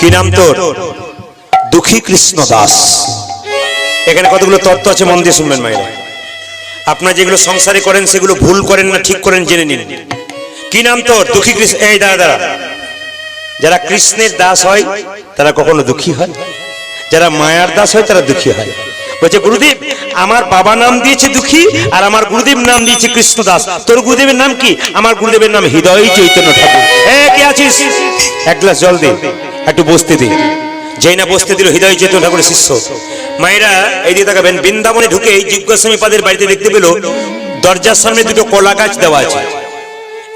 কি নাম তোর? দুঃখী কৃষ্ণ দাস এখানে কতগুলো তত্ত্ব আছে মন দিয়ে শুনবেন মায়েরা আপনারা যেগুলো সংসারে করেন, সেগুলো ভুল করেন না, ঠিক করেন, জেনে নিন। কি নাম তোর? দুঃখী কৃষ্ণ এই, দাঁড়া দাঁড়া। যারা কৃষ্ণের দাস হয়, তারা কখনো দুঃখী হয়। যারা মায়ার দাস হয়, তারা দুঃখী হয়। বলছে, গুরুদেব, আমার বাবা নাম দিয়েছে দুঃখী, আর আমার গুরুদেব নাম দিয়েছে কৃষ্ণ দাস তোর গুরুদেবের নাম কি? আমার গুরুদেবের নাম হৃদয় চৈতন্য ঠাকুর। হ্যাঁ কে আছিস? এক গ্লাস জল দে। একটু বসতে দে। যেই না বসতে দিল, হৃদয় চৈতন্য ঠাকুরের শিষ্য। মায়েরা এই দিকে তাকাবেন, বৃন্দাবনে ঢুকে জিজ্ঞাসামী পাদের বাড়িতে দেখতে পেল, দরজার সামনে দুটো কলা গাছ দেওয়া আছে।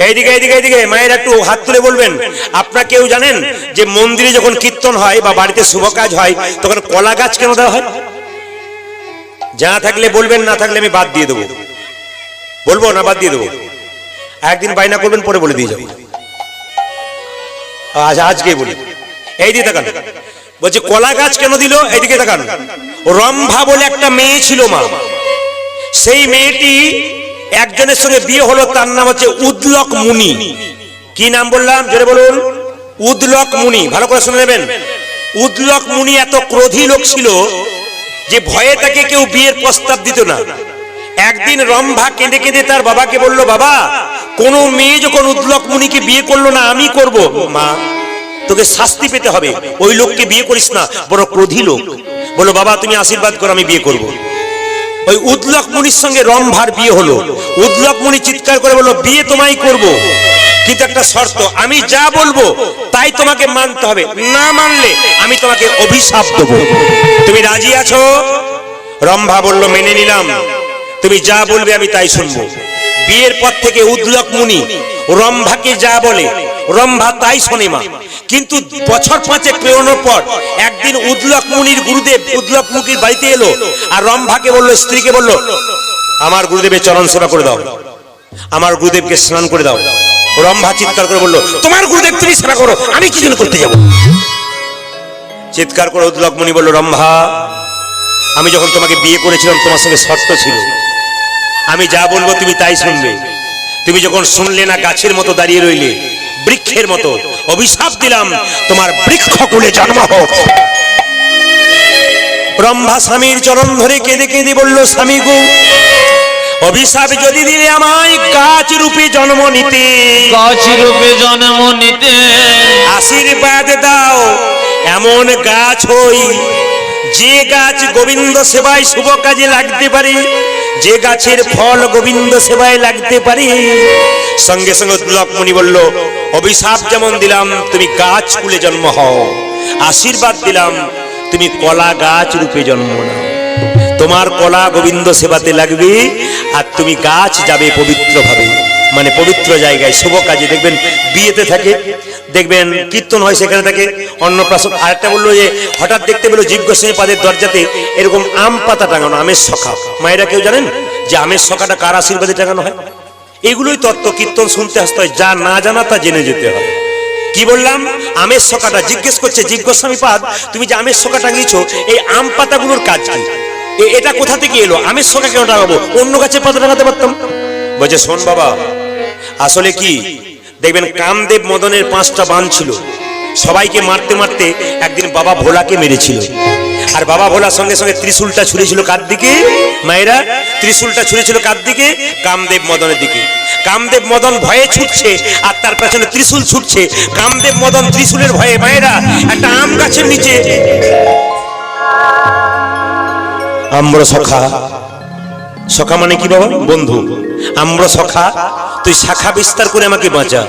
এইদিকে এইদিকে এইদিকে, মায়ের একটু হাত তুলে বলবেন, আপনারা কেউ জানেন যে মন্দিরে যখন কীর্তন হয় বা বাড়িতে শুভ কাজ হয়, তখন কলা গাছ কেন দেওয়া হয়? জানা থাকলে বলবেন, না থাকলে আমি বাদ দিয়ে দেবো। বলব, না বাদ দিয়ে দেবো। একদিন বাইনা করবেন, পরে বলে দিয়ে যাব। আজ আজকে বলি। এই দিয়ে তাকান। বলছে, কলা গাছ কেন দিল? এইদিকে তাকান। রম্ভা বলে একটা মেয়ে ছিল মা। সেই মেয়েটি একজনের সঙ্গে বিয়ে হলো, তার নাম হচ্ছে উদলক মুনি। কি নাম বললাম? জোরে বলুন। উদলক মুনি। ভালো করে শুনে নেবেন। উদলক মুনি এত ক্রোধী লোক ছিল যে ভয়ে তাকে কেউ বিয়ের প্রস্তাব দিত না। একদিন রম্ভা কেঁদে কেঁদে তার বাবাকে বলল, বাবা, কোন মেয়ে যখন উদলক মুনিকে বিয়ে করল না, আমি করব? মা তোকে শাস্তি পেতে হবে। ওই লোককে বিয়ে করিস না, বড় ক্রোধী লোক। বলো, বাবা, তুমি আশীর্বাদ করো, আমি বিয়ে করব। ওই উদলক মুনির সঙ্গে রম্ভার বিয়ে হলো। উদলক মুনি চিৎকার করে বলল, বিয়ে তোমায় করব। কিন্তু একটা শর্ত, আমি যা বলব, তাই তোমাকে মানতে হবে। না মানলে আমি তোমাকে অভিশাপ দেবো। তুমি রাজি আছো? রম্ভা বলল, মেনে নিলাম। তুমি যা বলবে আমি তাই শুনব। বিয়ের পর থেকে উদলক মুনি, রম্ভাকে যা বলে, রম্ভা তাই শোনে মা। কিন্তু বছর পাঁচেক পেরোনোর পর একদিন উদলক মুনির গুরুদেব উদলক মুনির বাড়িতে এলো আর রম্ভাকে বলল, স্ত্রীকে বলল, আমার গুরুদেবের চরণ সেবা করে দাও। আমার গুরুদেবকে স্নান করে দাও। রম্ভা চিৎকার করে বলল, তোমার গুরুদেব, তুমি সেবা করো, আমি কি জন্য করতে যাব। চিৎকার করে উদলক মুনি বলল, রম্ভা, আমি যখন তোমাকে বিয়ে করেছিলাম, তোমার সঙ্গে শর্ত ছিল। আমি যা বলব তুমি তাই শুনবে। তুমি যখন শুনলে না গাছের মতো দাঁড়িয়ে রইলে বৃক্ষের মতো অভিশাপ দিলাম তোমার বৃক্ষ কুলে জন্ম হোক। রম্ভা স্বামীর চরণ ধরে কেঁদে কেঁদে বলল স্বামী গো অভিশাপ যদি দিলে আমায় গাছ রূপে জন্ম নিতে। গাছ রূপে জন্ম নিতে। আশীর্বাদ দাও এমন গাছ হই যে গাছ গোবিন্দ সেবায় শুভ কাজে লাগতে পারে, যে গাছের ফল গোবিন্দ সেবায় লাগতে পারে। সঙ্গে সঙ্গে লক্ষ্মণী বলল, অভিশাপ যেমন দিলাম, তুমি গাছ কুলে জন্ম হও। আশীর্বাদ দিলাম, তুমি কলা গাছ রূপে জন্ম নাও। তোমার কলা গোবিন্দ সেবাতে লাগবে, আর তুমি গাছ যাবে পবিত্রভাবে। মানে পবিত্র জায়গায়, শুভ কাজে। দেখবেন, বিয়েতে থাকে, দেখবেন, কীর্তন হয় সেখানে থাকে। অন্নপ্রাশন, আরেকটা বলল যে, হঠাৎ দেখতে পেল জিজ্ঞাসী পাদের দরজাতে এরকম আম পাতা টাঙানো, আমের সখা মায়েরা কেউ জানেন যে আমের সখাটা কার আশীর্বাদে টাঙানো হয়? এগুলোই তত্ত্ব কীর্তন শুনতে আসতে হয়। যা না জানা তা জেনে যেতে হয়। কি বললাম? আমের সকাটা জিজ্ঞেস করছে জিজ্ঞাসী পাদ, তুমি যে আমের সকা টাঙিয়েছো, এই আম পাতাগুলোর কাজ কি? এটা কোথা থেকে এলো? আমের সকা কেন টাঙাবো? অন্য গাছের পাতা টাঙাতে পারতাম? বলছে, শোন বাবা আসলে কি? দেখবেন কামদেব মদনের পাঁচটা বান ছিল। সবাইকে মারতে মারতে একদিন বাবা ভোলাকে মেরেছিল। আর বাবা ভোলার সঙ্গে সঙ্গে ত্রিশূলটা ছুঁড়েছিল কার দিকে? মায়েরা, ত্রিশূলটা ছুঁড়েছিল কার দিকে? কামদেব মদনের দিকে। কামদেব মদন ভয়ে ছুটছে আর তার পেছনে ত্রিশূল ছুটছে। কামদেব মদন ত্রিশূলের ভয়ে, মায়েরা, একটা আম গাছের নিচে। আম্র সখা সখা মানে কি বাবা? বন্ধু। আমরা সখা তুই শাখা বিস্তার করে আমাকে বাঁচা।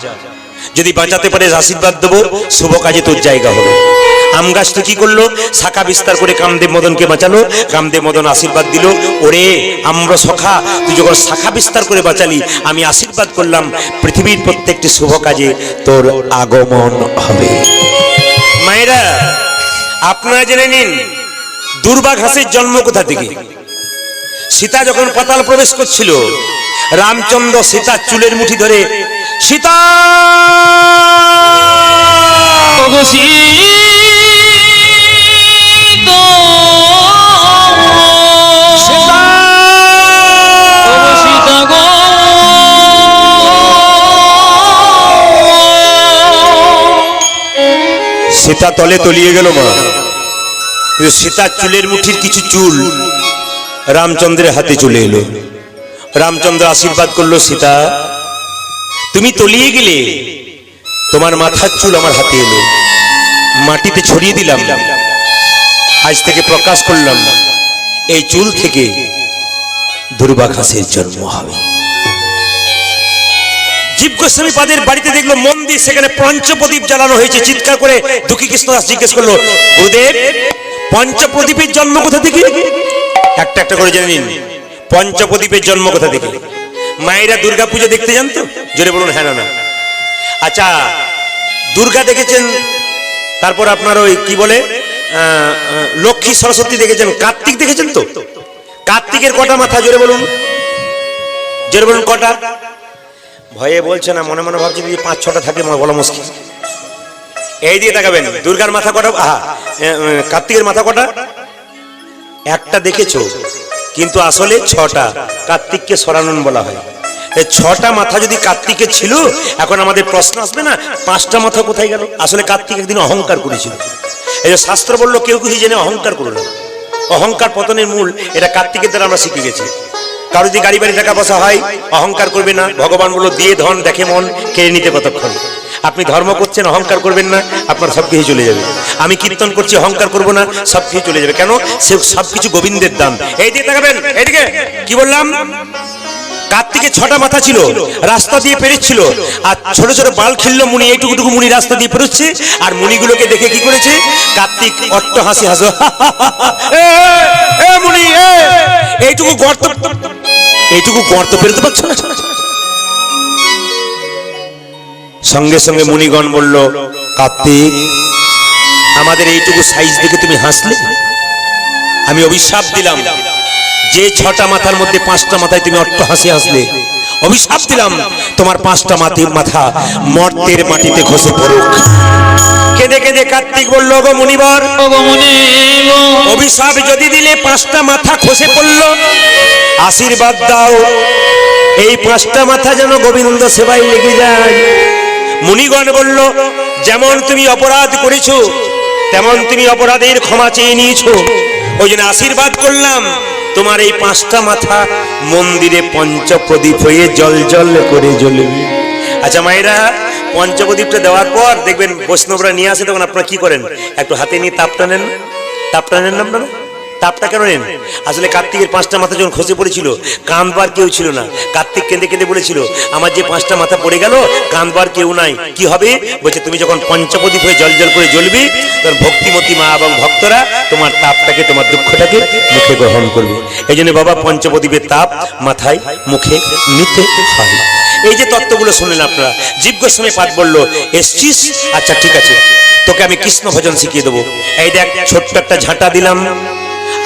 যদি বাঁচাতে পারে আশীর্বাদ দেবো, শুভ কাজে তোর জায়গা হবে। আম গাছ তো কি করল? শাখা বিস্তার করে কামদেব মদনকে বাঁচালো। কামদেব মদন আশীর্বাদ দিল, ওরে, আমরা সখা, তুই যখন শাখা বিস্তার করে বাঁচালি, আমি আশীর্বাদ করলাম, পৃথিবীর প্রত্যেকটি শুভ কাজে তোর আগমন হবে। মায়েরা, আপনারা জেনে নিন দুর্বা ঘাসের জন্ম কোথা থেকে? সীতা যখন পাতাল প্রবেশ করছিল রামচন্দ্র সীতার চুলের মুঠি ধরে সীতা! সীতা, তলে তলিয়ে গেল মা। কিন্তু সীতার চুলের মুঠির কিছু চুল রামচন্দ্রের হাতে চলে এলো। রামচন্দ্র আশীর্বাদ করল, সীতা, তুমি তলিয়ে গেলে তোমার মাথার চুল আমার হাতে এলো। মাটিতে ছড়িয়ে দিলাম। আজ থেকে প্রকাশ করলাম, এই চুল থেকে দুর্বাঘাসের জন্ম হবে। জীব গোস্বামী পাদের বাড়িতে দেখল মন্দির সেখানে পঞ্চপ্রদীপ জ্বালানো হয়েছে। চিৎকার করে দুঃখী কৃষ্ণদাস জিজ্ঞেস করল, গুরুদেব, পঞ্চপ্রদীপের জন্ম কোথা থেকে? একটা একটা করে জেনে নিন। পঞ্চপ্রদীপের জন্ম কথা থেকে? মায়েরা দুর্গা পুজো দেখতে যান তো জোরে বলুন হ্যাঁ না আচ্ছা দুর্গা দেখেছেন, তারপর আপনার ওই কি বলে লক্ষ্মী সরস্বতী দেখেছেন, কার্তিক দেখেছেন তো? কার্তিকের কটা মাথা, জোরে বলুন। জোরে বলুন, কটা? ভয়ে বলছে না, মনে মনে ভাবছে যদি পাঁচ, ছটা থাকে বলা মুশকিল। এই দিয়ে তাকাবেন, দুর্গার মাথা কটা? আহা কার্তিকের মাথা কটা? একটা দেখেছ? কিন্তু আসলে ছটা, কার্তিককে সরানন বলা হয়। এই ছটা মাথা যদি কার্তিকের ছিল, এখন আমাদের প্রশ্ন আসবে না, পাঁচটা মাথা কোথায় গেল? আসলে কার্তিক একদিন অহংকার করেছিল। এই যে শাস্ত্র বলল, কেউ কিছু জেনে অহংকার করো না অহংকার পতনের মূল, এটা কার্তিকের দ্বারা আমরা শিখে গেছি। কারও যদি গাড়ি বাড়ি টাকা পয়সা হয়, অহংকার করবে না। ভগবান বলল, দিয়ে ধন, দেখে মন, কেড়ে নিতে কতক্ষণ? আপনি ধর্ম করছেন, অহংকার করবেন না, আপনার সব কিছু চলে যাবে। আমি কীর্তন করছি, অহংকার করব না, সব কিছু চলে যাবে। কেন? সে সব কিছু গোবিন্দের দান। এই দিকে তাকাবেন, এইদিকে। কি বললাম? কার্তিকে ছটা মাথা ছিল, রাস্তা দিয়ে পেরেছিল, আর ছোট ছোট বাল খিল্ল মুনি, এইটুকুটুকু মুনি রাস্তা দিয়ে পেরোচ্ছে, আর মুনিগুলোকে দেখে কি করেছে? কার্তিক অট্ট হাসি হাসো এইটুকু গর্ত এইটুকু গর্ত পেরোতে পারছ না? সঙ্গে সঙ্গে মুনিগণ বলল কার্তিক আমাদের এইটুকু সাইজ দেখে তুমি হাসলে? আমি অভিশাপ দিলাম। যে ছটা মাথার মধ্যে পাঁচটা মাথায় তুমি অট্ট হাসি হাসলে অভিশাপ দিলাম তোমার পাঁচটা মাটির মাথা মর্তের মাটিতে খসে পড়ুক। কেঁদে কেঁদে কার্তিক বলল গো মুনিবর মুনি অভিশাপ যদি দিলে পাঁচটা মাথা খসে পড়ল আশীর্বাদ দাও। এই পাঁচটা মাথা যেন গোবিন্দ সেবায় লেগে যায়। মুনিগণ বলল, যেমন তুমি অপরাধ করেছ, তেমন তুমি অপরাধের ক্ষমা চেয়ে নিয়েছো। ওই জন্য আশীর্বাদ করলাম। তোমার এই পাঁচটা মাথা মন্দিরে পঞ্চপ্রদীপ হয়ে জল জল করে জ্বলবে। আচ্ছা মায়েরা, পঞ্চপ্রদীপটা দেওয়ার পর দেখবেন বৈষ্ণবরা নিয়ে আসে, তখন আপনারা কি করেন? একটু হাতে নিয়ে তাপটা নেন। তাপটা নেন আপনারা? তাপটা কেন নেন? আসলে কার্তিকের পাঁচটা মাথা যখন খসে পড়েছিল, কাঁদবার কেউ ছিল না। কার্তিক কেঁদে কেঁদে বলেছিল, আমার যে পাঁচটা মাথা পড়ে গেল, কাঁদবার কেউ নাই। কি হবে? বলছে, তুমি যখন পঞ্চপ্রদীপ হয়ে জল জল করে জ্বলবে তখন ভক্তিমতী মা এবং ভক্তরা তোমার তাপটাকে, তোমার দুঃখটাকে মুখে গ্রহণ করবে। এই জন্য বাবা পঞ্চপদীপের তাপ মাথায়, মুখে, নিতে হয়। এই যে তত্ত্বগুলো শুনলেন আপনারা, জীব গোস্বামী পাঠ বলল, এসছিস? আচ্ছা ঠিক আছে। তোকে আমি কৃষ্ণ ভজন শিখিয়ে দেবো। এই দেখ, ছোট্ট একটা ঝাঁটা দিলাম।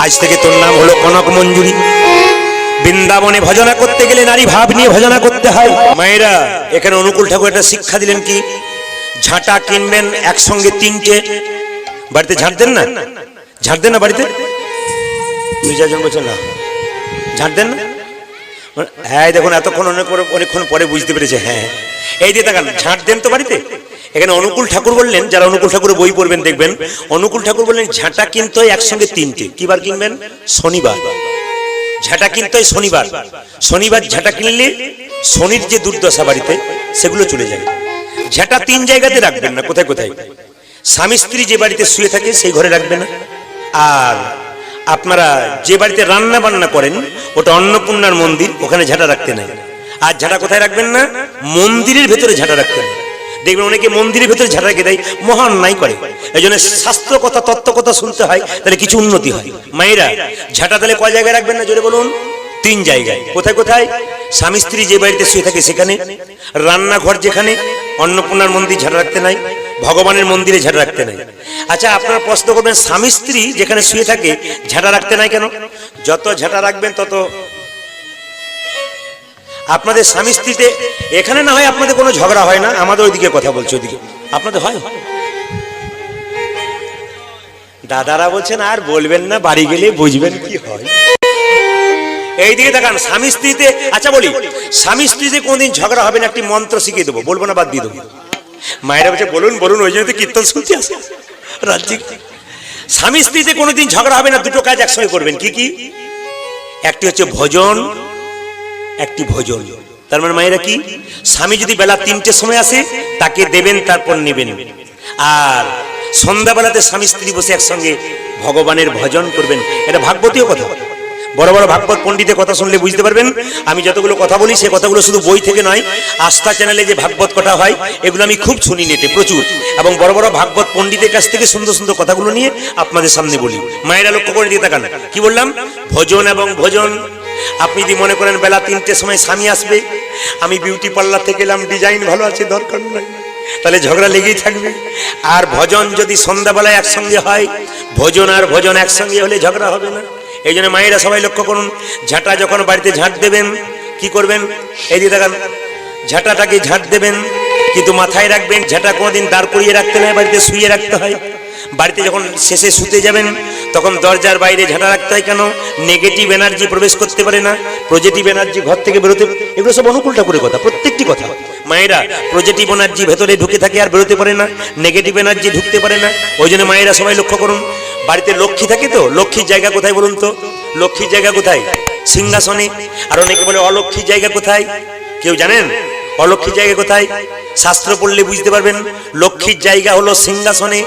আজ থেকে তোর নাম হলো কনক মঞ্জুরি। বৃন্দাবনে ভজনা করতে গেলে নারী ভাব নিয়ে ভজনা করতে হয়। মায়েরা, এখানে অনুকূল ঠাকুর একটা শিক্ষা দিলেন কি? ঝাঁটা কিনবেন একসঙ্গে তিনটে। বাড়িতে ঝাঁট দেন না? ঝাঁট দেন না বাড়িতে? দুই চারজন বলছেন না। ঝাঁট দেন না? হ্যাঁ দেখুন, এতক্ষণ অনেক অনেকক্ষণ পরে বুঝতে পেরেছে হ্যাঁ এই দিয়ে দেখান ঝাঁট দেন তো বাড়িতে? এখানে অনুকূল ঠাকুর বললেন, যারা অনুকূল ঠাকুরের বই পড়বেন, দেখবেন, অনুকূল ঠাকুর বললেন, ঝাঁটা কিনতে হয় একসঙ্গে তিনটে। কিবার কিনবেন? শনিবার। ঝাঁটা কিনতে হয় শনিবার। শনিবার ঝাঁটা কিনলে শনির যে দুর্দশা বাড়িতে, সেগুলো চলে যায়। ঝাঁটা তিন জায়গাতে রাখবেন না, কোথায় কোথায়? স্বামী স্ত্রী যে বাড়িতে শুয়ে থাকে, সেই ঘরে রাখবেন না। আর আপনারা যে বাড়িতে রান্না বান্না করেন, ওটা অন্নপূর্ণার মন্দির, ওখানে ঝাঁটা রাখতে নাই। আর ঝাঁটা কোথায় রাখবেন না? মন্দিরের ভেতরে ঝাঁটা রাখতে নাই। দেখবেন অনেকে মন্দিরের ভেতরে ঝাঁটা রেখে দেয়, মহান নাই করে। এই জন্য শাস্ত্র কথা তত্ত্ব কথা শুনতে হয়, তাহলে কিছু উন্নতি হয়। মায়েরা, ঝাঁটা তাহলে কয় জায়গায় রাখবেন না, জোরে বলুন? তিন জায়গায়। কোথায় কোথায়? স্বামী স্ত্রী যে বাড়িতে শুয়ে থাকে সেখানে। রান্নাঘর যেখানে, অন্নপূর্ণার মন্দির ঝাঁটা রাখতে নাই। ভগবানের মন্দিরে ঝাড়া রাখতে নাই। আচ্ছা আপনারা প্রশ্ন করবেন, স্বামী স্ত্রী যেখানে শুয়ে থাকে, ঝাঁটা রাখতে নাই কেন? যত ঝাঁটা রাখবেন, তত আপনাদের স্বামী স্ত্রীতে এখানে না হয় আপনাদের কোনো ঝগড়া হয় না? আমাদের ওইদিকে কথা বলছে ওইদিকে। আপনাদের হয়। দাদারা বলছেন, আর বলবেন না, বাড়ি গেলে বুঝবেন কি হয়? এইদিকে দেখান, স্বামী স্ত্রীতে আচ্ছা বলি, স্বামী স্ত্রীতে কোনদিন ঝগড়া হবে না, একটি মন্ত্র শিখিয়ে দেবো। বলব না, বাদ দিয়ে দেবো। মায়েরা বলছে, বলুন বলুন, ওই জন্য তো কীর্তন শুনতে আসে। স্বামী স্ত্রীতে কোনোদিন ঝগড়া হবে না, দুটো কাজ একসঙ্গে করবেন। কি কি? একটি হচ্ছে ভজন, একটি ভোজন। তার মানে মায়েরা কি? স্বামী যদি বেলা তিনটের সময় আসে, তাকে দেবেন, তারপর নেবেন। আর সন্ধ্যাবেলাতে স্বামী স্ত্রী বসে একসঙ্গে ভগবানের ভজন করবেন। এটা ভাগবতীয় কথা। বড় বড় ভাগবত পণ্ডিতের কথা শুনলে বুঝতে পারবেন। আমি যতগুলো কথা বলি, সে কথাগুলো শুধু বই থেকে নয়, আস্থা চ্যানেলে যে ভাগবত কথা হয়, এগুলো আমি খুব শুনি নেটে প্রচুর। এবং বড় বড় ভাগবত পণ্ডিতের কাছ থেকে সুন্দর সুন্দর কথাগুলো নিয়ে আপনাদের সামনে বলি। মায়েরা লক্ষ্য করে দিয়ে তাকান। কি বললাম? ভোজন এবং ভোজন। আপনি যদি মনে করেন বেলা তিনটের সময় স্বামী আসবে, আমি বিউটি পার্লার থেকে এলাম ডিজাইন ভালো আছে, দরকার নাই। তাহলে ঝগড়া লেগেই থাকবে। আর ভজন যদি সন্ধ্যাবেলায় একসঙ্গে হয়, ভোজন আর ভোজন একসঙ্গে হলে ঝগড়া হবে না। এই জন্য মায়েরা সবাই লক্ষ্য করুন, ঝাঁটা যখন বাড়িতে ঝাঁট দেবেন, কি করবেন? এই দিয়ে দেখান, ঝাঁটাটাকে ঝাঁট দেবেন, কিন্তু মাথায় রাখবেন, ঝাঁটা কোনোদিন দাঁড় করিয়ে রাখতে নয় বাড়িতে শুয়ে রাখতে হয়। বাড়িতে যখন শেষে শুতে যাবেন, তখন দরজার বাইরে ঝাঁটা রাখতে হয় কেন? নেগেটিভ এনার্জি প্রবেশ করতে পারে না পজিটিভ এনার্জি ঘর থেকে বেরোতে, এগুলো সব অনুকূল ঠাকুরের কথা, প্রত্যেকটি কথা। মায়েরা পজিটিভ এনার্জি ভেতরে ঢুকে থাকে আর বেরোতে পারে না নেগেটিভ এনার্জি ঢুকতে পারে না, ওই জন্য মায়েরা সবাই লক্ষ্য করুন বাড়িতে লক্ষ্মী থাকে তো? লক্ষ্মীর জায়গা কোথায় বলুন তো? লক্ষ্মীর জায়গা কোথায়? সিংহাসনে। আর অনেকে বলে, অলক্ষ্মীর জায়গা কোথায়? কেউ জানেন? অলক্ষ্মীর জায়গা কোথায়? শাস্ত্র পড়লে বুঝতে পারবেন। লক্ষ্মীর জায়গা হলো সিংহাসনে।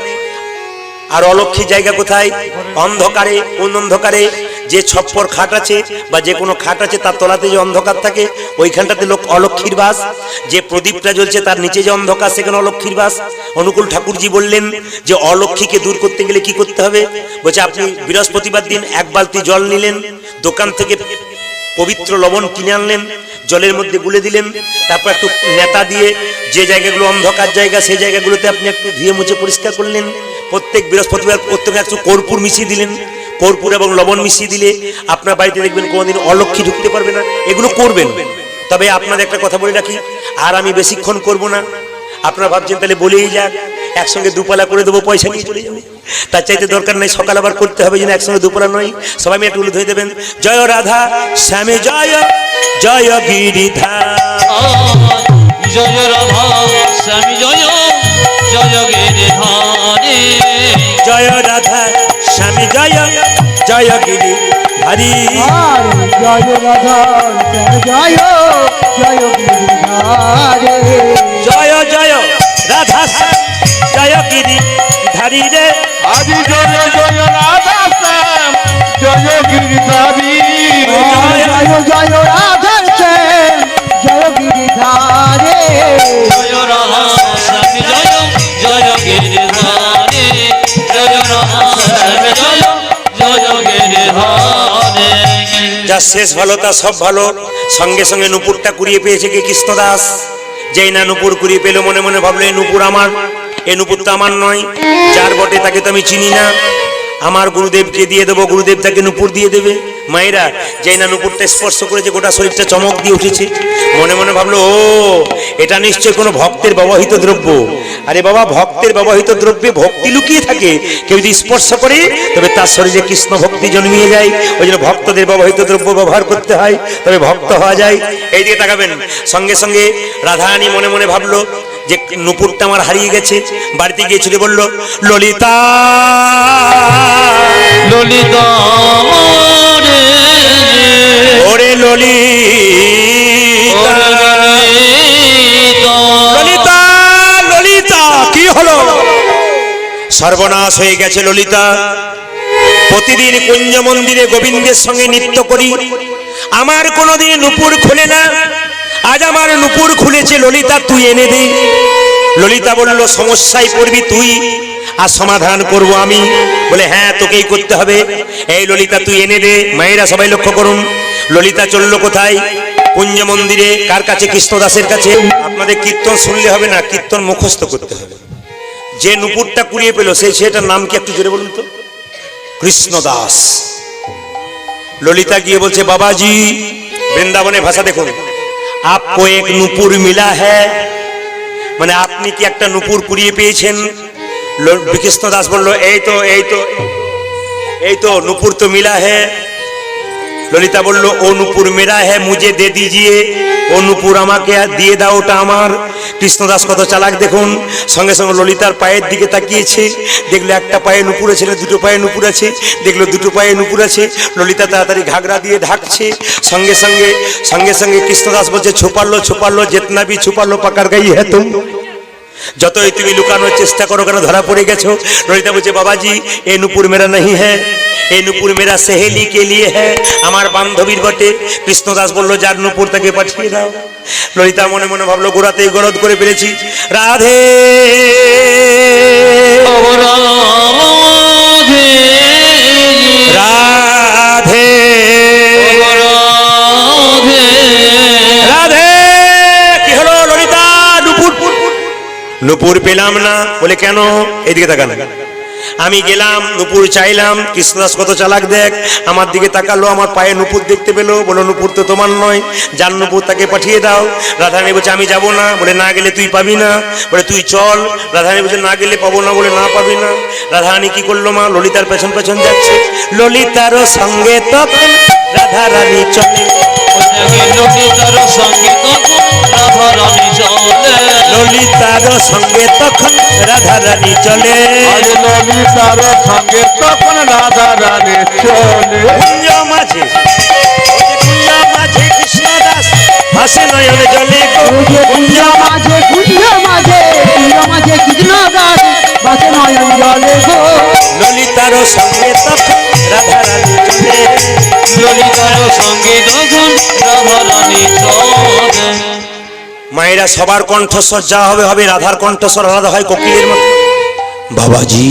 আর অলক্ষ্মীর জায়গা কোথায়? অন্ধকারে অন্ধকারে। যে ছপ্পর খাট আছে বা যে কোনো খাট আছে, তার তলাতে যে অন্ধকার থাকে, ওইখানটাতে লোক অলক্ষীর বাস। যে প্রদীপটা জ্বলছে, তার নিচে যে অন্ধকার, সেখানে অলক্ষীর বাস। অনুকূল ঠাকুরজি বললেন যে, অলক্ষীকে দূর করতে গেলে কি করতে হবে? বলছে, আপনি বৃহস্পতিবার দিন এক বালতি জল নিলেন, দোকান থেকে পবিত্র লবণ কিনে আনলেন, জলের মধ্যে গুলে দিলেন, তারপর একটু নেতা দিয়ে যে জায়গাগুলো অন্ধকার জায়গা, সেই জায়গাগুলোতে আপনি একটু ধুয়ে মুছে পরিষ্কার করলেন। প্রত্যেক বৃহস্পতিবার প্রত্যেক একটু কর্পূর মিশিয়ে দিলেন। কর্পূর এবং লবণ মিশিয়ে দিলে আপনার বাড়িতে দেখবেন কোনোদিন অলক্ষী ঢুকতে পারবে না। এগুলো করবেন। তবে আপনাদের একটা কথা বলে রাখি আর আমি বেশিক্ষণ করব না। আপনারা ভাবছেন তাহলে বলেই যাক একসঙ্গে দুপালা করে দেবো পয়সা নিয়ে চলে যাবে। তার চাইতে দরকার নেই সকাল আবার করতে হবে যেন একসঙ্গে দুপালা নয়। সবাই মিলে একটু ধরে দেবেন জয় রাধা শ্যামে জয় জয় গিরিধা। জয় রাধা স্বামী জয় জয় গিরিধারে জয় রাধা শ্যামে জয়। জয় গিরি হরি। জয় রাধা জয় জয় জয় জয় রাধা শ্যাম জয় গিরি ধারি রে। আদি জয় জয় রাধা শ্যাম জয় গিরিধারী জয় জয়। রাধা জয় গিরিধারে জয় রাধা স্বামী জয় জয় গিরিধারে জয় রাধা গিরিধারে যা শেষ ভালো তা সব ভালো। সঙ্গে সঙ্গে নুপুরটা কুড়িয়ে পেয়েছে কি কৃষ্ণদাস। যেই না নুপুর কুড়িয়ে পেল মনে মনে ভাবলো এই নুপুর আমার এ নুপুর তো আমার নয়। যার বটে তাকে তো আমি চিনি না। আমার গুরুদেবকে দিয়ে দেবো, গুরুদেব তাকে নুপুর দিয়ে দেবে। মায়েরা, যেই না নুপুরটা স্পর্শ করেছে, গোটা শরীরটা চমক দিয়ে উঠেছে। মনে মনে ভাবলো, ও, এটা নিশ্চয় কোনো ভক্তের ব্যবহৃত দ্রব্য। আরে বাবা, ভক্তের ব্যবহৃত দ্রব্যে ভক্তি লুকিয়ে থাকে। কেউ যদি স্পর্শ করে, তবে তার শরীরে কৃষ্ণ ভক্তি জন্মিয়ে যায়। ওই জন্য ভক্তদের ব্যবহৃত দ্রব্য ব্যবহার করতে হয়, তবে ভক্ত হওয়া যায়। এই দিকে তাকাবেন। সঙ্গে সঙ্গে রাধারানী মনে মনে ভাবলো যে নুপুরটা আমার হারিয়ে গেছে বাড়িতে গিয়ে ছুটে বলল ললিতা ললিতা ওরে ললিতা। ললিতা ললিতা কি হলো? সর্বনাশ হয়ে গেছে ললিতা। প্রতিদিন কুঞ্জ মন্দিরে গোবিন্দের সঙ্গে নৃত্য করি। আমার কোনোদিন নুপুর খোলে না। আজ আমার নুপুর খুলেছে ললিতা, তুই এনে দে। ললিতা বলল, সমস্যায় পড়বি তুই আর সমাধান করব আমি। বলে হ্যাঁ তোকেই করতে হবে। এই ললিতা, তুই এনে দে। মায়েরা সবাই লক্ষ্য করুন। ললিতা চলল কোথায়? কুঞ্জ মন্দিরে। কার কাছে? কৃষ্ণদাসের কাছে। আপনাদের কীর্তন শুনলে হবে না, কীর্তন মুখস্থ করতে হবে। যে নুপুরটা কুড়িয়ে পেল, সেই ছেলেটার নাম কি একটু জোরে বলুন তো? কৃষ্ণদাস ললিতা গিয়ে বলছে, বাবাজি বৃন্দাবনের ভাষা দেখুন। আপকো এক নুপুর মিলা হ্যাঁ মানে আপনি কি একটা নুপুর কুড়িয়ে পেয়েছেন বিকৃষ্ণ দাস বলল এই তো এই তো এই তো নুপুর তো মিলা হ্যাঁ ললিতা বলল ও নুপুর মেরা হ্যাঁ মুজে দে দিজিয়ে ও নুপুর আমাকে দিয়ে দাও ওটা আমার। কৃষ্ণদাস কত চালাক দেখুন। সঙ্গে সঙ্গে ললিতার পায়ের দিকে তাকিয়েছে। দেখল একটা পায়ে নুপুর আছে, দুটো পায়ে নুপুর আছে। দেখল দুটো পায়ে নুপুর আছে। ললিতা তাড়াতাড়ি ঘাগরা দিয়ে ঢাকছে। সঙ্গে সঙ্গে সঙ্গে সঙ্গে কৃষ্ণদাস বলছে, ছোপাল্লো ছোপাল্লো যেতনাবি ছুপাল্লো পাকার গাই হ্যাঁ তুম। যতই তুমি লুকানোর চেষ্টা করো কেন, ধরা পড়ে গেছো? ললিতা বলছে, বাবাজি, এ নুপুর মেরা নাহি হ্যাঁ এ নুপুর মেরা সেহেলি কে লিয়ে হ্যাঁ আমার বান্ধবীর বটে। কৃষ্ণদাস বলল, যার নুপুর তাকে পাঠিয়ে দাও। ললিতা মনে মনে ভাবলো, গোড়াতেই গরদ করে পেরেছি রাধে নুপুর পেলাম না। বলে, কেন? এদিকে তাকান আমি গেলাম, নুপুর চাইলাম, কৃষ্ণদাস কত চালাক দেখ। আমার দিকে তাকালো, আমার পায়ে নুপুর দেখতে পেল। বলো, নুপুর তো তোমার নয়। যার নুপুর তাকে পাঠিয়ে দাও। রাধারানী বলছে, আমি যাব না। বলে, না গেলে তুই পাবি না। বলে, তুই চল। রাধারানী বলছে, না গেলে পাবো না বলে, না পাবি না। রাধারানী কি করল মা? ললিতার পেছন পেছন যাচ্ছে। ললিতার সঙ্গে তখন রাধারানী চলে। রাধারানী চলে। ললিতার সঙ্গে তখন রাধারানী চলে। আজ ললিতার সঙ্গে তখন রাধা রানী চলে। কুঞ্জ মাঝে কুঞ্জ মাঝে কৃষ্ণদাস হাসে নয়নে জলে কুঞ্জ মাঝে মায়েরা সবার কণ্ঠস্বর যা হবে হবে রাধার কণ্ঠস্বর আলাদা হয় কোকিলের মতো। বাবাজি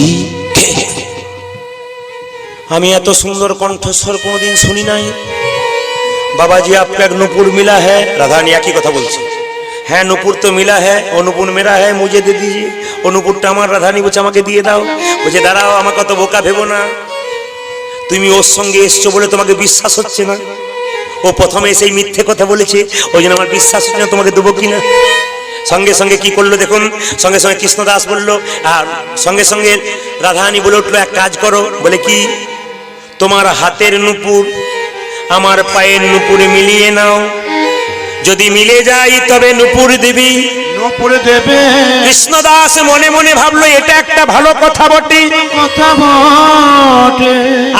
আমি এত সুন্দর কণ্ঠস্বর কোনোদিন শুনি নাই। বাবাজি আপনার নুপুর মিলা হ্যাঁ রাধারানী একই কথা বলছে হ্যাঁ নুপুর তো মিলা হ্যাঁ অনুপুর মেরা হ্যাঁ মুজে দিদি অনুপুরটা আমার রাধারানী বলছে, আমাকে দিয়ে দাও। বলছে, দাঁড়াও, আমাকে অত বোকা ভেবো না। তুমি ওর সঙ্গে এসছো বলে তোমাকে বিশ্বাস হচ্ছে না। ও প্রথমে সেই মিথ্যে কথা বলেছে ওই জন্য আমার বিশ্বাস হচ্ছে না তোমাকে দেবো কিনা। সঙ্গে সঙ্গে কি করল দেখুন, সঙ্গে সঙ্গে কৃষ্ণদাস বলল, আর সঙ্গে সঙ্গে রাধারানী বলে উঠল, এক কাজ করো। বলে কি? তোমার হাতের নুপুর আমার পায়ের নুপুরে মিলিয়ে নাও। যদি মিলে যাই তবে নুপুর দিবি। দেবে। কৃষ্ণদাস মনে মনে ভাবলো এটা একটা ভালো কথা বটে। কথা বটে।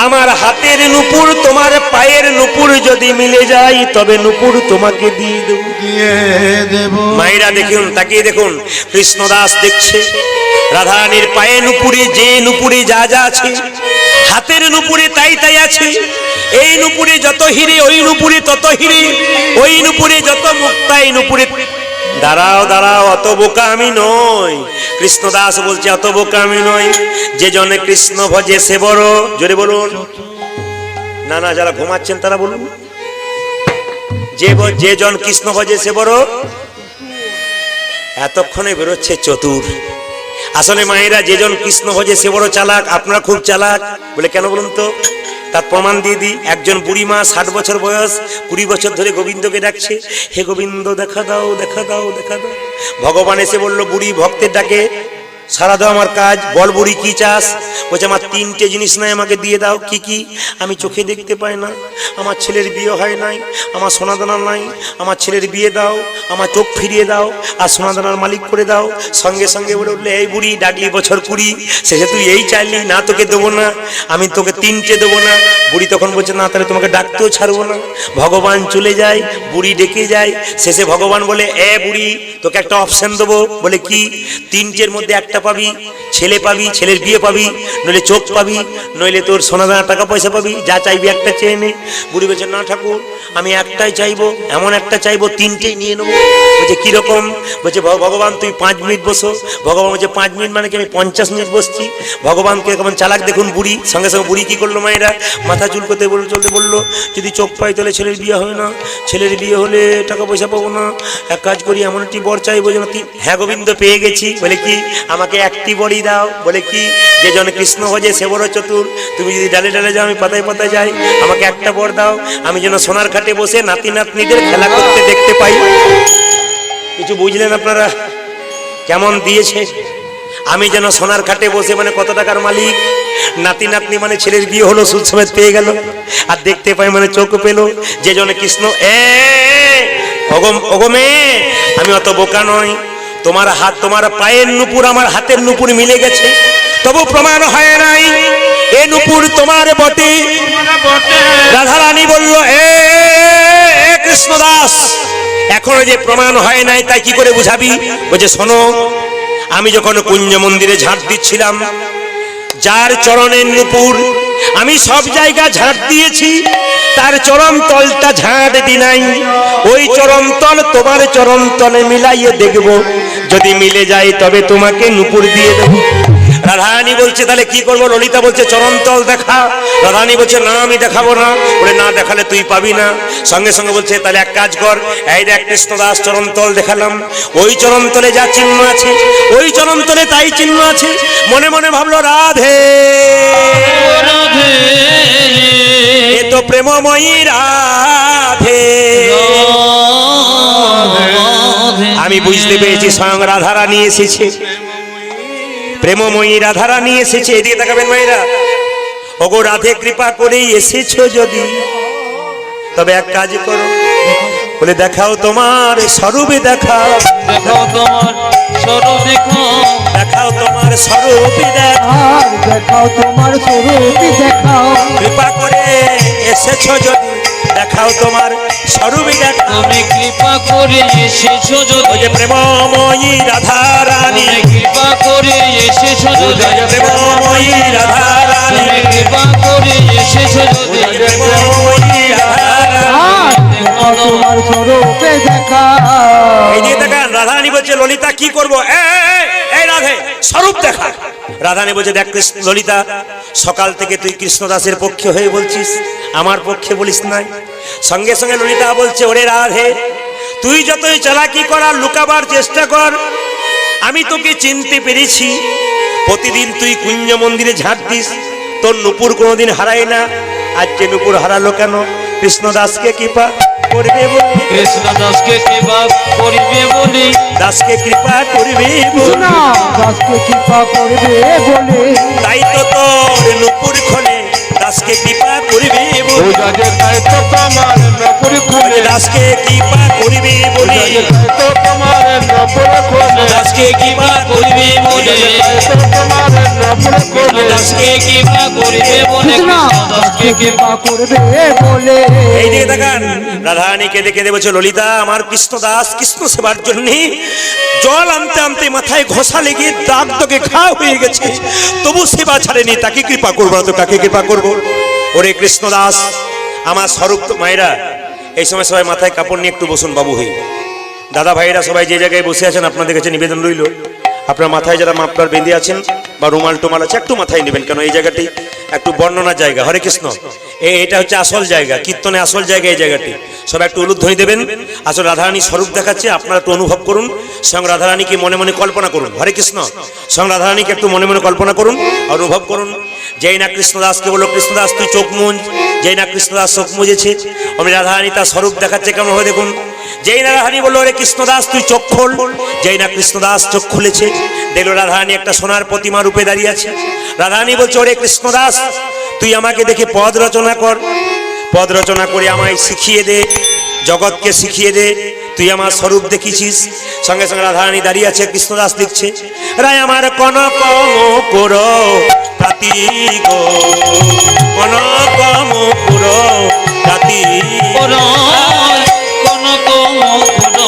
আমার হাতের নুপুর তোমার পায়ের নুপুর যদি মিলে যায় তবে নুপুর তোমাকে দিয়ে দেবো। দিয়ে দেব। মায়েরা দেখুন তাকিয়ে দেখুন কৃষ্ণদাস দেখছে রাধারানীর পায়ে নুপুরে যে নুপুরে যা যা আছে হাতের নুপুরে তাই তাই আছে। এই নুপুরে যত হিরে ওই নুপুরে তত হিরে ওই নুপুরে যত মুক্তা এই নুপুরে দাঁড়াও দাঁড়াও, অত বোকা আমি নই। কৃষ্ণদাস বলছে, অত বোকা আমি নই। যে জনে কৃষ্ণ ভজে সে বড়। জোরে বলুন। না না, যারা ঘুমাচ্ছেন তারা বলুন। যে যে জন কৃষ্ণ ভজে সে বড়, এতক্ষণে বেরোচ্ছে চতুর। আসলে মায়েরা যেজন কৃষ্ণ ভজে সে বড় চালাক, আপনারা খুব চালাক। বলে কেন বলুন তো? তার প্রমাণ দিয়ে দিই, একজন বুড়ি মা, ষাট বছর বয়স, কুড়ি বছর ধরে গোবিন্দকে ডাকছে, হে গোবিন্দ, দেখা দাও দেখা দাও দেখা দাও। ভগবান এসে বলল, বুড়ি ভক্তের ডাকে। সারা দাও আমার কাজ, বল বুড়ি কি চাস? বলছে, আমার তিনটে জিনিস নাই, আমাকে দিয়ে দাও। কি কি? আমি চোখে দেখতে পাই না। আমার ছেলের বিয়ে হয় নাই, আমার সোনাদানা নাই, আমার ছেলের বিয়ে দাও, আমার চোখ ফিরিয়ে দাও, আর সোনাদানার মালিক করে দাও। সঙ্গে সঙ্গে বলে উঠলে, এই বুড়ি, ডাকলি বছর কুড়ি, শেষে তুই এই চাইলি, না তোকে দেবো না, আমি তোকে তিনটে দেবো না। বুড়ি তখন বলছে, না, তাহলে তোমাকে ডাকতেও ছাড়বো না। ভগবান চলে যায়, বুড়ি ডেকে যায়, শেষে ভগবান বলে, এ বুড়ি, তোকে একটা অপশন দেবো। বলে, কি? তিনটের মধ্যে একটা পাবি, ছেলে পাবি, ছেলের বিয়ে পাবি, নইলে চোখ পাবি, নইলে তোর সোনা দানা টাকা পয়সা পাবি, যা চাইবি একটা চেয়ে নে। বুড়ি বলছে, না ঠাকুর, আমি একটাই চাইব, এমন একটা চাইব, তিনটেই নিয়ে নেব। বলছে কীরকম বলছে ভগবান তুই পাঁচ মিনিট বসো। ভগবান বলছে, পাঁচ মিনিট মানে কি? আমি পঞ্চাশ মিনিট বসছি। ভগবানকে কেমন চালাক, দেখুন বুড়ি, সঙ্গে সঙ্গে বুড়ি কী করল মায়েরা? মাথা চুলকোতে বলে, চলতে বলল, যদি চোখ পাই তাহলে ছেলের বিয়ে হয় না, ছেলের বিয়ে হলে টাকা পয়সা পাবো না। এক কাজ করি এমন একটি বর চাইব যেন তিন হ্যাঁ গোবিন্দ, পেয়ে গেছি। বলে কি? আমাকে একটি বড়ি দাও। বলে কি? যে জন কৃষ্ণ ভজে সে বড় চতুর, তুমি যদি ডালে ডালে যাও, আমি পাতায় পাতায় যাই। আমাকে একটা বর দাও। আমি যেন সোনার খাটে বসে নাতি নাতনিদের খেলা করতে দেখতে পাই। কিছু বুঝলেন আপনারা? কেমন দিয়েছে? আমি যেন সোনার খাটে বসে মানে কত টাকার মালিক? নাতি নাতনি মানে ছেলের বিয়ে হলো, সুদ সমেত পেয়ে গেল। আর দেখতে পাই মানে চোখ পেল। যে জন্য কৃষ্ণ, এ অগম অগমে আমি অত বোকা নই। তোমার হাত, তোমার পায়ের নুপুর আমার হাতের নুপুর মিলে গেছে। তবু প্রমাণ হয় নাই, এ নুপুর তোমার বটে। রাধারানী বলল, এ এ কৃষ্ণদাস, এখনও যে প্রমাণ হয় নাই, তাই কি করে বুঝাবি? বলছে, শোনো, আমি যখন কুঞ্জ মন্দিরে ঝাঁট দিচ্ছিলাম, যার চরণের নুপুর আমি সব জায়গা ঝাঁট দিয়েছি, তার চরম তলটা ঝাঁট দি নাই। ওই চরম তল তোমার চরম তলে মিলাইয়ে দেখব। যদি মিলে যায় তবে তোমাকে নুপুর দিয়ে দেবো। রাধারানী বলছে তাহলে কি করব? ললিতা বলছে চরণ তল দেখা। রাধারানী বলছে না আমি দেখাবো না। বলে না দেখালে তুই পাবি না। সঙ্গে সঙ্গে বলছে তাহলে এক কাজ কর। এই দেখ কৃষ্ণদাস চরণ তল দেখালাম। ওই চরণ তলে যা চিহ্ন আছে ওই চরণ তলে তাই চিহ্ন আছে। মনে মনে ভাবলো রাধে। রাধে। এ তো প্রেমময়ী রাধে। রাধে। আমি বুঝতে পেরেছি স্বয়ং রাধারানী এসেছে। প্রেমময়ী নিয়ে এসেছে এদিকে তাকাবেন মায়েরা। ওগো রাধে কৃপা করেই এসেছ যদি। তবে এক কাজ করো বলে দেখাও তোমার স্বরূপে দেখাও। দেখাও তোমার স্বরূপ দেখো। দেখাও তোমার স্বরূপে দেখাও। দেখাও তোমার স্বরূপ দেখাও। কৃপা করে এসেছ যদি। দেখাও তোমার স্বরূপে দেখাও তুমি কৃপা করে এসেছ যে প্রেমময়ী রাধারানী। তুমি কৃপা করে এসেছ যদি। প্রেমময়ী রাধারানী। তুমি কৃপা করে এসেছ যদি। প্রেমময়ী দেখাও তোমার স্বরূপ দেখাও এই দিয়ে দেখান রাধারানী বলছে ললিতা কি করব? এ, এই রাধে, স্বরূপ দেখা। রাধারানী বলছে, দেখ কৃষ্ণ, ললিতা, সকাল থেকে তুই কৃষ্ণদাসের পক্ষে হয়ে বলছিস, আমার পক্ষে বলিস নাই। সঙ্গে সঙ্গে ললিতা বলছে, ওরে রাধে, তুই যতই চালাকি করার লুকাবার চেষ্টা কর, আমি তোকে চিনতে পেরেছি। প্রতিদিন তুই কুঞ্জ মন্দিরে ঝাঁট দিস, তোর নুপুর কোনোদিন হারায় না। আজ যে নুপুর হারালো কেন? কৃষ্ণদাসকে কৃপা। করবে বলে। কৃষ্ণ দাসকে কৃপা করবে বলি। দাসকে কৃপা করবে বলে। দাসকে কৃপা করবে বলে। তাই তো তোর নুপুর খোলে দাসকে কৃপা করবে বলে। তাই তো তোমার দাসকে কৃপা করবে বলে? তোমার দাসকে কৃপা করিবে বলে? তোমার দাসকে কৃপা করিবে বলে? দাসকে কৃপা করবে বলে? এই দিকে দেখান রাধারানী কেঁদে কেঁদে বলছে ললিতা আমার কৃষ্ণ দাস কৃষ্ণ সেবার জন্য জল আনতে আনতে মাথায় ঘষা লেগে দাগ তোকে ঘা হয়ে গেছে। তবু সেবা ছাড়েনি তাকে কৃপা করব না তো কাকে কৃপা করব? ওরে কৃষ্ণ দাস আমার স্বরূপ তো মায়েরা এই সময় সবাই মাথায় কাপড় নিয়ে একটু বসুন বাবু হয়ে দাদা ভাইরা সবাই যে জায়গায় বসে আছেন, আপনাদের কাছে নিবেদন রইল। আপনার মাথায় যারা মাপলার বেঁধে আছেন বা রুমাল টুমাল আছে, একটু মাথায় নেবেন কেন? এই জায়গাটি একটু বর্ণনার জায়গা। হরে কৃষ্ণ। এ, এটা হচ্ছে আসল জায়গা, কীর্তনে আসল জায়গা এই জায়গাটি। সবাই একটু উলুধ্বনি দেবেন। আসল রাধারানী স্বরূপ দেখাচ্ছে, আপনারা একটু অনুভব করুন। স্বয়ং রাধারানীকে মনে মনে কল্পনা করুন। হরে কৃষ্ণ। স্বয়ং রাধারানীকে একটু মনে মনে কল্পনা করুন অনুভব করুন। যেই না কৃষ্ণদাসকে বলল কৃষ্ণদাস, তুই চোখ মুঞ্জ যেই না কৃষ্ণদাস চোখ মুজেছে অমনি রাধারানী তার স্বরূপ দেখাচ্ছে কেমন হবে দেখুন। যেই না রাধারানী বলল রে কৃষ্ণদাস, তুই চোখ খোল। যেই না কৃষ্ণদাস চোখ খুলেছে, দেখল রাধারানী একটা সোনার প্রতিমা রূপে দাঁড়িয়ে আছে। রাধারানী বলছে, ওরে কৃষ্ণদাস, তুই আমাকে দেখে পদ রচনা কর। পদ রচনা করে আমায় শিখিয়ে দে, জগৎকে শিখিয়ে দে। তুই আমার স্বরূপ দেখিছিস। সঙ্গে সঙ্গে রাধারানী দাঁড়িয়ে আছে, কৃষ্ণদাস লিখছে রায় আমার কনক কাতি গো কনক মুকুর কাতি পরায় কনক মুকুর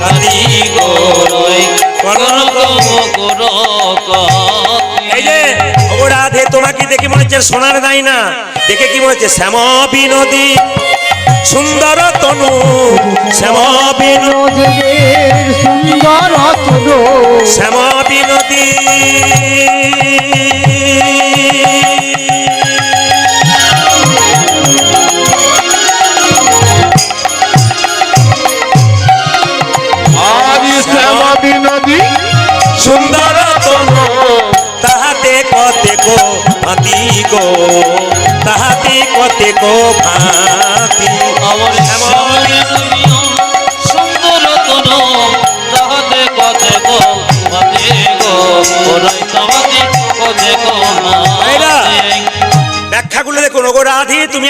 কাতি গরয় কনক মুকুর এই যে ও রাধে তোমাকে দেখে মনে হচ্ছে সোনার দাই না দেখে কি মনে হচ্ছে? শ্যাম বিনোদী সুন্দর তনু। শ্যাম বিনোদী। সুন্দর শ্যাম বিনোদী বিনোদী সুন্দর তাহাতে কতে কো ভাতি গো তাহাতে কতে কো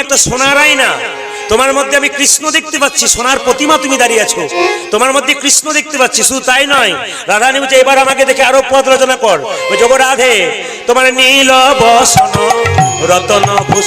রাধে সোনারাই না। তোমার মধ্যে আমি কৃষ্ণ দেখতে পাচ্ছি, সোনার প্রতিমা তুমি দাঁড়িয়ে আছো। তোমার মধ্যে কৃষ্ণ দেখতে পাচ্ছি, শুধু তাই নয় রাধারানী বলছে এবার আমাকে দেখে আরও পদ রচনা কর। যোগ রাধে তোমার নীল বসন, রতন ভূষণ